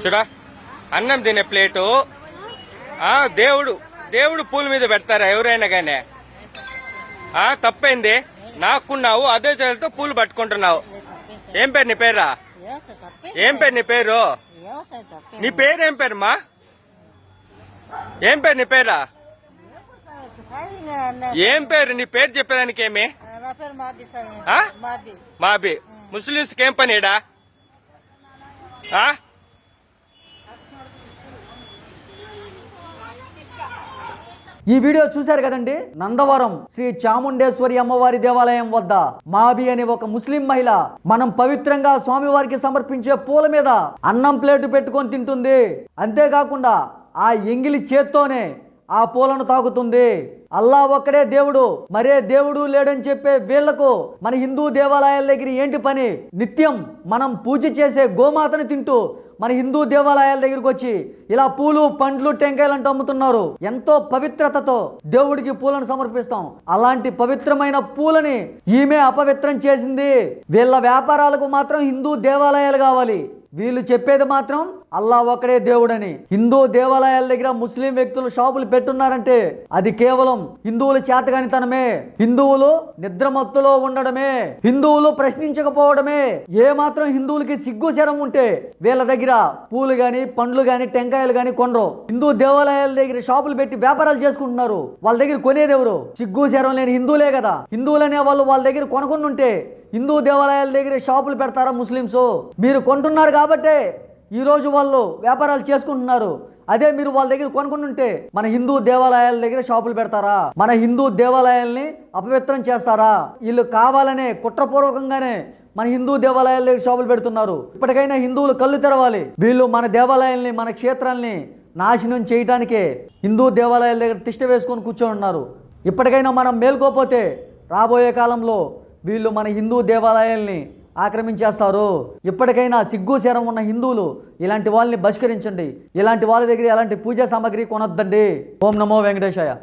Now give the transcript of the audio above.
చూడా? అన్నం తినే ప్లేటు. ఆ దేవుడు దేవుడు పూల మీద పెడతారా ఎవరైనా కానీ ఆ తప్పైంది. నాకున్నావు అదే చేతితో పూలు పట్టుకుంటున్నావు. ఏం పేరు నీ పేరా? ఏం పేరు నీ పేరు? నీ పేరు ఏం పేరు మా ఏం పేరు నీ పేరా? ఏం పేరు? నీ పేరు చెప్పేదానికి ఏమి నా పేరు మాబి పనిడా ఆ? ఏం ఈడ ఆ? ఈ వీడియో చూశారు కదండి? నందవరం శ్రీ చాముండేశ్వరి అమ్మవారి దేవాలయం వద్ద మాబి అనే ఒక ముస్లిం మహిళ మనం పవిత్రంగా స్వామివారికి సమర్పించే పూల మీద అన్నం ప్లేటు పెట్టుకొని తింటుంది. అంతేకాకుండా ఆ ఎంగిలి చేత్తోనే ఆ పూలను తాకుతుంది. అల్లా ఒక్కడే దేవుడు మరే దేవుడు లేడని చెప్పే వీళ్ళకు మన హిందూ దేవాలయాల దగ్గర ఏంటి పని? నిత్యం మనం పూజ చేసే గోమాతను తింటూ మన హిందూ దేవాలయాల దగ్గరికి వచ్చి ఇలా పూలు పండ్లు టెంకాయలు అంటూ అమ్ముతున్నారు. ఎంతో పవిత్రతతో దేవుడికి పూలను సమర్పిస్తాం. అలాంటి పవిత్రమైన పూలని ఈమె అపవిత్రం చేసింది. వీళ్ళ వ్యాపారాలకు మాత్రం హిందూ దేవాలయాలు కావాలి. వీళ్ళు చెప్పేది మాత్రం అల్లా ఒక్కడే దేవుడని. హిందూ దేవాలయాల దగ్గర ముస్లిం వ్యక్తులు షాపులు పెట్టున్నారంటే అది కేవలం హిందువుల చేతగానితనమే. హిందువులు నిద్రమత్తులో ఉండడమే. హిందువులు ప్రశ్నించకపోవడమే. ఏ మాత్రం హిందువులకి సిగ్గు శరం ఉంటే వీళ్ళ దగ్గర పూలు గాని పండ్లు గాని టెంకాయలు గాని కొనరు. హిందూ దేవాలయాల దగ్గర షాపులు పెట్టి వ్యాపారాలు చేసుకుంటున్నారు. వాళ్ళ దగ్గర కొనేది ఎవరు? సిగ్గు శరం లేని హిందువులే కదా. హిందువులనే వాళ్ళు వాళ్ళ దగ్గర కొనకుండా ఉంటే హిందూ దేవాలయాల దగ్గర షాపులు పెడతారా ముస్లింస్ మీరు కొంటున్నారు కాబట్టే ఈరోజు వాళ్ళు వ్యాపారాలు చేసుకుంటున్నారు. అదే మీరు వాళ్ళ దగ్గర కొనుక్కుంటుంటే మన హిందూ దేవాలయాల దగ్గర షాపులు పెడతారా? మన హిందూ దేవాలయాల్ని అపవిత్రం చేస్తారా? వీళ్ళు కావాలనే కుట్రపూర్వకంగానే మన హిందూ దేవాలయాల దగ్గర షాపులు పెడుతున్నారు. ఇప్పటికైనా హిందువులు కళ్ళు తెరవాలి. వీళ్ళు మన దేవాలయాల్ని మన క్షేత్రాల్ని నాశనం చేయటానికే హిందూ దేవాలయాల దగ్గర తిష్ట వేసుకొని కూర్చొని ఉన్నారు. ఇప్పటికైనా మనం మేల్కోపోతే రాబోయే కాలంలో వీళ్ళు మన హిందూ దేవాలయాల్ని ఆక్రమించేస్తారు. ఇప్పటికైనా సిగ్గు శరం ఉన్న హిందువులు ఇలాంటి వాళ్ళని బహిష్కరించండి. ఇలాంటి వాళ్ళ దగ్గర ఎలాంటి పూజా సామాగ్రి కొనొద్దండి. ఓం నమో వెంకటేశాయ.